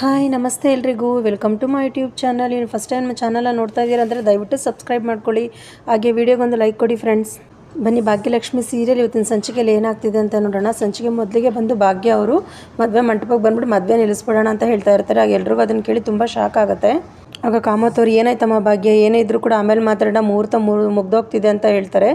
Hi, ನಮಸ್ತೆ ಎಲ್ರಿಗೂ. Welcome to my YouTube channel ಇನ್ನು ಫಸ್ಟ್ ಟೈಮ್ ಚಾನಲ್ ನೋಡ್ತಾ ಇದ್ದೀರಾ ಅಂದರೆ ದಯವಿಟ್ಟು ಸಬ್ಸ್ಕ್ರೈಬ್ ಮಾಡ್ಕೊಳ್ಳಿ. ಹಾಗೆ ವಿಡಿಯೋಗೊಂದು ಲೈಕ್ ಕೊಡಿ ಫ್ರೆಂಡ್ಸ್ ಬನ್ನಿ, ಭಾಗ್ಯಲಕ್ಷ್ಮಿ ಸೀರಿಯಲ್ ಇವತ್ತಿನ ಸಂಚಿಕೆಯಲ್ಲಿ ಏನಾಗ್ತಿದೆ ಅಂತ ನೋಡೋಣ. ಸಂಚಿಕೆ ಮೊದಲಿಗೆ ಬಂದು ಭಾಗ್ಯ ಅವರು ಮದುವೆ ಮಂಟಪಕ್ಕೆ ಬಂದ್ಬಿಟ್ಟು ಮದುವೆ ನಿಲ್ಲಿಸ್ಬಿಡೋಣ ಅಂತ ಹೇಳ್ತಾ ಇರ್ತಾರೆ. ಆಗ ಎಲ್ರಿಗೂ ಅದನ್ನು ಕೇಳಿ ತುಂಬ ಶಾಕ್ ಆಗುತ್ತೆ. ಆಗ ಕಾಮತ್ ಅವ್ರು ಏನಾಯ್ತಮ್ಮ ಭಾಗ್ಯ? ಏನೇ ಇದ್ರೂ ಕೂಡ ಆಮೇಲೆ ಮಾತಾಡೋಣ, ಮುಹೂರ್ತ ಮುಗ್ದೋಗ್ತಿದೆ ಅಂತ ಹೇಳ್ತಾರೆ.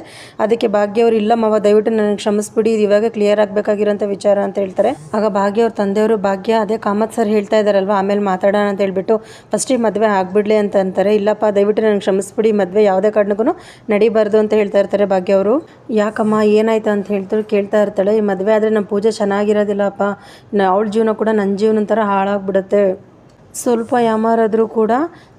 ಅದಕ್ಕೆ ಭಾಗ್ಯ ಅವ್ರು, ಇಲ್ಲ ಮಾವ, ದಯವಿಟ್ಟು ನನಗೆ ಕ್ಷಮಿಸ್ಬಿಡಿ, ಇದು ಇವಾಗ ಕ್ಲಿಯರ್ ಆಗಬೇಕಾಗಿರೋಂಥ ವಿಚಾರ ಅಂತ ಹೇಳ್ತಾರೆ. ಆಗ ಭಾಗ್ಯ ಅವ್ರ ತಂದೆಯವರು, ಭಾಗ್ಯ, ಅದೇ ಕಾಮತ್ ಸರ್ ಹೇಳ್ತಾ ಇದ್ದಾರಲ್ವ, ಆಮೇಲೆ ಮಾತಾಡೋಣ ಅಂತ ಹೇಳ್ಬಿಟ್ಟು ಫಸ್ಟಿಗೆ ಮದುವೆ ಆಗ್ಬಿಡ್ಲಿ ಅಂತ ಅಂತಾರೆ. ಇಲ್ಲಪ್ಪ, ದಯವಿಟ್ಟು ನನಗೆ ಕ್ಷಮಿಸ್ಬಿಡಿ, ಮದುವೆ ಯಾವುದೇ ಕಾರಣಕ್ಕೂ ನಡಿಬಾರ್ದು ಅಂತ ಹೇಳ್ತಾ ಇರ್ತಾರೆ ಭಾಗ್ಯ ಅವರು. ಯಾಕಮ್ಮ, ಏನಾಯ್ತು ಅಂತ ಹೇಳ್ತಾರೆ ಕೇಳ್ತಾ ಇರ್ತಾಳೆ. ಈ ಮದುವೆ ಆದರೆ ನಮ್ಮ ಪೂಜೆ ಚೆನ್ನಾಗಿರೋದಿಲ್ಲಪ್ಪ. ಅವಳ ಜೀವನ ಕೂಡ ನನ್ನ ಜೀವನ ಥರ ಹಾಳಾಗ್ಬಿಡುತ್ತೆ. ಸ್ವಲ್ಪ ಯಾಮಾರಾದರೂ ಕೂಡ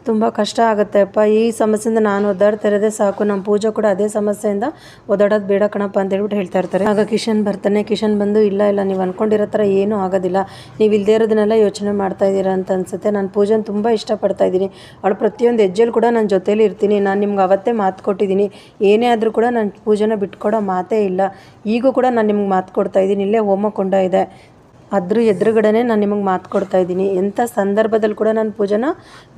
ತುಂಬ ಕಷ್ಟ ಆಗುತ್ತೆ. ಅಪ್ಪ, ಈ ಸಮಸ್ಯೆಯಿಂದ ನಾನು ಒದ್ದಾಡ್ತಾ ಇರೋದೇ ಸಾಕು. ನಮ್ಮ ಪೂಜೆ ಕೂಡ ಅದೇ ಸಮಸ್ಯೆಯಿಂದ ಒದ್ದಾಡೋದು ಬೇಡ ಕಣಪ್ಪ ಅಂತ ಹೇಳ್ಬಿಟ್ಟು ಹೇಳ್ತಾ ಇರ್ತಾರೆ. ಆಗ ಕಿಶನ್ ಬರ್ತಾನೆ. ಕಿಶನ್ ಬಂದು, ಇಲ್ಲ ಇಲ್ಲ, ನೀವು ಅಂದ್ಕೊಂಡಿರೋ ಥರ ಏನೂ ಆಗೋದಿಲ್ಲ. ನೀವು ಇಲ್ಲದೇ ಇರೋದನ್ನೆಲ್ಲ ಯೋಚನೆ ಮಾಡ್ತಾ ಇದ್ದೀರಾ? ಅಂತ ಅನ್ಸುತ್ತೆ. ನಾನು ಪೂಜೆನ ತುಂಬ ಇಷ್ಟಪಡ್ತಾ ಇದ್ದೀನಿ. ಅವಳು ಪ್ರತಿಯೊಂದು ಹೆಜ್ಜೆಲಿ ಕೂಡ ನನ್ನ ಜೊತೇಲಿ ಇರ್ತೀನಿ. ನಾನು ನಿಮ್ಗೆ ಅವತ್ತೇ ಮಾತು ಕೊಟ್ಟಿದ್ದೀನಿ. ಏನೇ ಆದರೂ ಕೂಡ ನಾನು ಪೂಜೆನ ಬಿಟ್ಕೊಡೋ ಮಾತೇ ಇಲ್ಲ. ಈಗೂ ಕೂಡ ನಾನು ನಿಮ್ಗೆ ಮಾತು ಕೊಡ್ತಾ ಇದ್ದೀನಿ. ಇಲ್ಲೇ ಹೋಮ ಕೊಂಡ ಇದೆ. ಅದ್ರ ಎದುರುಗಡೆನೆ ನಾನು ನಿಮಗೆ ಮಾತು ಕೊಡ್ತಾ ಇದ್ದೀನಿ. ಎಂಥ ಸಂದರ್ಭದಲ್ಲಿ ಕೂಡ ನಾನು ಪೂಜೆನ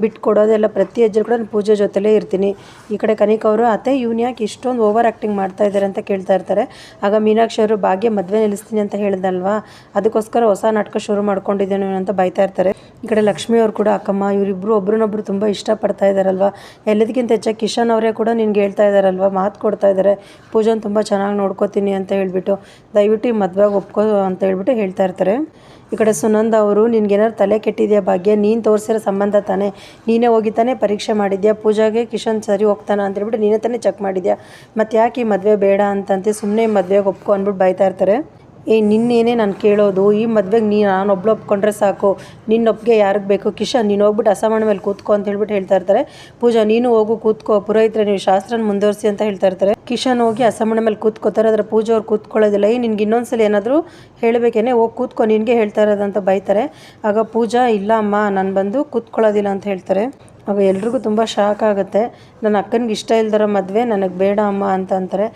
ಬಿಟ್ಕೊಡೋದೆಲ್ಲ ಪ್ರತಿ ಹೆಜ್ಜೆ ಕೂಡ ನಾನು ಪೂಜೆ ಜೊತೆಲೇ ಇರ್ತೀನಿ. ಈ ಕಡೆ ಕನಿಕ ಅವರು, ಅತ್ತೆ, ಇವ್ನು ಯಾಕೆ ಇಷ್ಟೊಂದು ಓವರ್ ಆ್ಯಕ್ಟಿಂಗ್ ಮಾಡ್ತಾ ಇದ್ದಾರೆ ಅಂತ ಕೇಳ್ತಾ ಇರ್ತಾರೆ. ಆಗ ಮೀನಾಕ್ಷಿ ಅವರು, ಭಾಗ್ಯ ಮದುವೆ ನಿಲ್ಲಿಸ್ತೀನಿ ಅಂತ ಹೇಳಿದಲ್ವಾ? ಅದಕ್ಕೋಸ್ಕರ ಹೊಸ ನಾಟಕ ಶುರು ಮಾಡ್ಕೊಂಡಿದ್ದೇನೆ ಅಂತ ಬೈತಾ ಇರ್ತಾರೆ. ಈ ಕಡೆ ಲಕ್ಷ್ಮಿ ಅವರು ಕೂಡ, ಅಕ್ಕಮ್ಮ ಇವರಿಬ್ಬರು ಒಬ್ರನ್ನೊಬ್ರು ತುಂಬ ಇಷ್ಟಪಡ್ತಾ ಇದ್ದಾರಲ್ವ ಎಲ್ಲದಕ್ಕಿಂತ ಹೆಚ್ಚಾಗಿ ಕಿಶನ್ ಅವರೇ ಕೂಡ ನಿನ್ಗೆ ಹೇಳ್ತಾ ಇದ್ದಾರಲ್ವ ಮಾತು ಕೊಡ್ತಾ ಇದ್ದಾರೆ ಪೂಜನ್ ತುಂಬ ಚೆನ್ನಾಗಿ ನೋಡ್ಕೋತೀನಿ ಅಂತ ಹೇಳಿಬಿಟ್ಟು, ದಯವಿಟ್ಟು ಈ ಮದುವೆಗೆ ಒಪ್ಕೋ ಅಂತ ಹೇಳ್ಬಿಟ್ಟು ಹೇಳ್ತಾ ಇರ್ತಾರೆ. ಈ ಕಡೆ ಸುನಂದ ಅವರು ನಿನ್ಗೇನಾರು ತಲೆ ಕೆಟ್ಟಿದೆಯಾ ಭಾಗ್ಯ? ನೀನು ತೋರಿಸಿರೋ ಸಂಬಂಧ ತಾನೇ. ನೀನೇ ಹೋಗಿ ತಾನೇ ಪರೀಕ್ಷೆ ಮಾಡಿದ್ಯಾ? ಪೂಜಾಗೆ ಕಿಶನ್ ಸರಿ ಹೋಗ್ತಾನ ಅಂತ ಹೇಳ್ಬಿಟ್ಟು ನೀನೇ ತಾನೇ ಚೆಕ್ ಮಾಡಿದ್ಯಾ? ಮತ್ತು ಯಾಕೆ ಈ ಮದುವೆ ಬೇಡ ಅಂತಂತೆ ಸುಮ್ಮನೆ ಮದುವೆಗೆ ಒಪ್ಕೊ ಅಂದ್ಬಿಟ್ಟು ಬೈತಾ ಇರ್ತಾರೆ. ಏ, ನಿನ್ನೇನೆ ನಾನು ಕೇಳೋದು, ಈ ಮದ್ವೆಗೆ ನೀ ನಾನು ಒಬ್ಳು ಒಪ್ಕೊಂಡ್ರೆ ಸಾಕು. ನಿನ್ನ ಒಪ್ಪಿಗೆ ಯಾರಿಗೆ ಬೇಕು? ಕಿಶನ್, ನೀನು ಹೋಗ್ಬಿಟ್ಟು ಅಸಮಾನ ಮೇಲೆ ಕೂತ್ಕೋ ಅಂತ ಹೇಳ್ಬಿಟ್ಟು ಹೇಳ್ತಾ ಇರ್ತಾರೆ. ಪೂಜಾ, ನೀನು ಹೋಗು, ಕೂತ್ಕೋ. ಪುರೋಹಿತರೆ, ನೀವು ಶಾಸ್ತ್ರನ ಮುಂದುವರಿಸಿ ಅಂತ ಹೇಳ್ತಾ ಇರ್ತಾರೆ. ಕಿಶನ್ ಹೋಗಿ ಅಸಮಾನ ಮೇಲೆ ಕೂತ್ಕೋತಾರೆ ಅದರ ಪೂಜೆ ಅವ್ರು ಕೂತ್ಕೊಳ್ಳೋದಿಲ್ಲ. ಏ, ನಿನ್ಗೆ ಇನ್ನೊಂದ್ಸಲ ಏನಾದರೂ ಹೇಳಬೇಕೇನೆ ಹೋಗಿ ಕೂತ್ಕೊ, ನಿನಗೆ ಹೇಳ್ತಾ ಇರೋದಂತ ಬೈತಾರೆ. ಆಗ ಪೂಜಾ, ಇಲ್ಲ ಅಮ್ಮ, ನಾನು ಬಂದು ಕೂತ್ಕೊಳ್ಳೋದಿಲ್ಲ ಅಂತ ಹೇಳ್ತಾರೆ. ಆಗ ಎಲ್ರಿಗೂ ತುಂಬ ಶಾಕ್ ಆಗುತ್ತೆ. ನನ್ನ ಅಕ್ಕನಿಗೆ ಇಷ್ಟ ಇಲ್ದರ ಮದುವೆ, ನನಗೆ ಬೇಡ ಅಮ್ಮ ಅಂತ ಅಂತಾರೆ.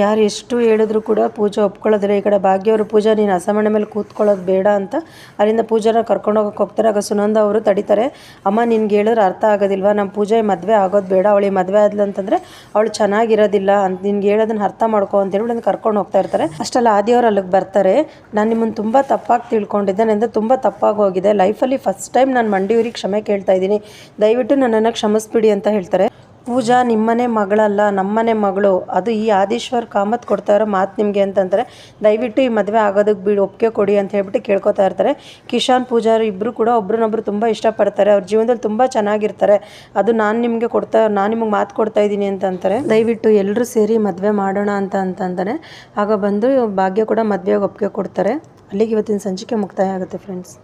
ಯಾರು ಎಷ್ಟು ಹೇಳಿದ್ರು ಕೂಡ ಪೂಜೆ ಒಪ್ಕೊಳ್ಳೋದಿಲ್ಲ ಈ ಕಡೆ ಭಾಗ್ಯವರು ಪೂಜಾ, ನೀನು ಅಸಮಣೆ ಮೇಲೆ ಕೂತ್ಕೊಳ್ಳೋದು ಬೇಡ ಅಂತ ಅಲ್ಲಿಂದ ಪೂಜಾನ ಕರ್ಕೊಂಡು ಹೋಗಕ್ಕೆ ಹೋಗ್ತಾರೆ. ಆಗ ಸುನಂದ ಅವರು ತಡಿತಾರೆ, ಅಮ್ಮ, ನಿನ್ಗೆ ಹೇಳಿದ್ರೆ ಅರ್ಥ ಆಗೋದಿಲ್ವಾ? ನಮ್ಮ ಪೂಜೆ ಮದುವೆ ಆಗೋದು ಬೇಡ. ಅವಳಿ ಮದುವೆ ಆದ್ಲು ಅಂತಂದರೆ ಅವಳು ಚೆನ್ನಾಗಿರೋದಿಲ್ಲ ಅಂತ ನಿನ್ಗೆ ಹೇಳೋದನ್ನ ಅರ್ಥ ಮಾಡ್ಕೊ ಅಂತ ಹೇಳಿ ಕರ್ಕೊಂಡು ಹೋಗ್ತಾ ಇರ್ತಾರೆ. ಅಷ್ಟಲ್ಲ ಆದಿಯವರು ಅಲ್ಲಿಗೆ ಬರ್ತಾರೆ. ನಾನು ನಿಮ್ಮನ್ನು ತುಂಬ ತಪ್ಪಾಗಿ ತಿಳ್ಕೊಂಡಿದ್ದೆ ನನ್ನಿಂದ ತುಂಬ ತಪ್ಪಾಗಿ ಹೋಗಿದೆ. ಲೈಫಲ್ಲಿ ಫಸ್ಟ್ ಟೈಮ್ ನಾನು ಮಂಡಿಯೂರಿಗೆ ಕ್ಷಮೆ ಕೇಳ್ತಾ ಇದ್ದೀನಿ. ದಯವಿಟ್ಟು ನನ್ನನ್ನು ಕ್ಷಮಿಸ್ಬಿಡಿ ಅಂತ ಹೇಳ್ತಾರೆ. ಪೂಜಾ ನಿಮ್ಮನೆ ಮಗಳಲ್ಲ, ನಮ್ಮನೆ ಮಗಳು. ಅದು ಈ ಆದೀಶ್ವರ್ ಕಾಮತ್ ಕೊಡ್ತಾ ಇರೋ ಮಾತು ನಿಮಗೆ ಅಂತಂದರೆ, ದಯವಿಟ್ಟು ಈ ಮದುವೆ ಆಗೋದಕ್ಕೆ ಬಿಡು, ಒಪ್ಪಿಗೆ ಕೊಡಿ ಅಂತ ಹೇಳ್ಬಿಟ್ಟು ಕೇಳ್ಕೊತಾ ಇರ್ತಾರೆ. ಕಿಶಾನ್ ಪೂಜಾರು ಇಬ್ಬರು ಕೂಡ ಒಬ್ರನ್ನೊಬ್ರು ತುಂಬ ಇಷ್ಟಪಡ್ತಾರೆ. ಅವ್ರ ಜೀವನದಲ್ಲಿ ತುಂಬ ಚೆನ್ನಾಗಿರ್ತಾರೆ. ಅದು ನಾನು ನಿಮಗೆ ಕೊಡ್ತಾ, ನಾನು ನಿಮಗೆ ಮಾತು ಕೊಡ್ತಾ ಇದ್ದೀನಿ ಅಂತ ಅಂತಾರೆ. ದಯವಿಟ್ಟು ಎಲ್ಲರೂ ಸೇರಿ ಮದುವೆ ಮಾಡೋಣ ಅಂತ ಅಂತಂದರೆ ಆಗ ಬಂದು ಭಾಗ್ಯ ಕೂಡ ಮದುವೆಗೆ ಒಪ್ಪಿಗೆ ಕೊಡ್ತಾರೆ. ಅಲ್ಲಿಗೆ ಇವತ್ತಿನ ಸಂಚಿಕೆ ಮುಕ್ತಾಯ ಆಗುತ್ತೆ ಫ್ರೆಂಡ್ಸ್